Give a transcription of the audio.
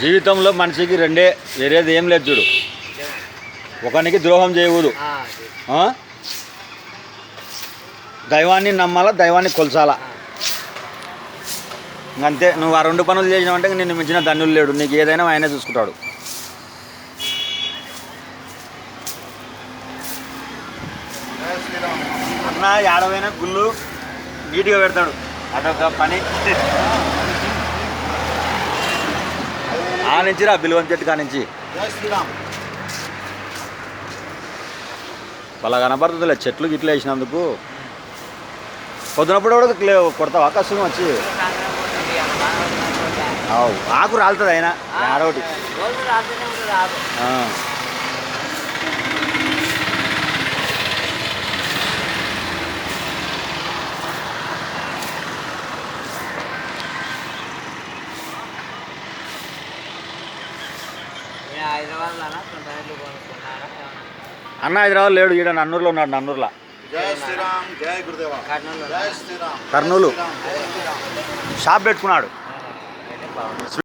జీవితంలో మనిషికి రెండే వేరేది ఏం లేదు చూడు. ఒకనికి ద్రోహం చేయకూడదు? దైవాన్ని నమ్మాలా దైవాన్ని కొలసాలా ఇంకంతే నువ్వు ఆ రెండు పనులు చేసినావంటే నిన్ను మించిన ధన్యులు లేడు. నీకు ఏదైనా ఆయనే చూసుకుంటాడు. అన్న ఏడవైనా గుళ్ళు నీట్గా పెడతాడు. అదొక పని. ఆ నుంచి రా బిల్వం చెట్టు కా నుంచి జై శ్రీరామ్ వాళ్ళ కనపడుతుందిలే చెట్లు గిట్లు వేసినందుకు పొద్దునప్పుడు కూడా కొడతావా కష్టం వచ్చి ఆకు రాలుతుంది అయినా ఆ, ఆడోటి అన్న హైదరాబాద్ లేడు ఈడ నన్నూరులో ఉన్నాడు నన్నూరులో. కర్నూలు. షాప్ పెట్టుకున్నాడు.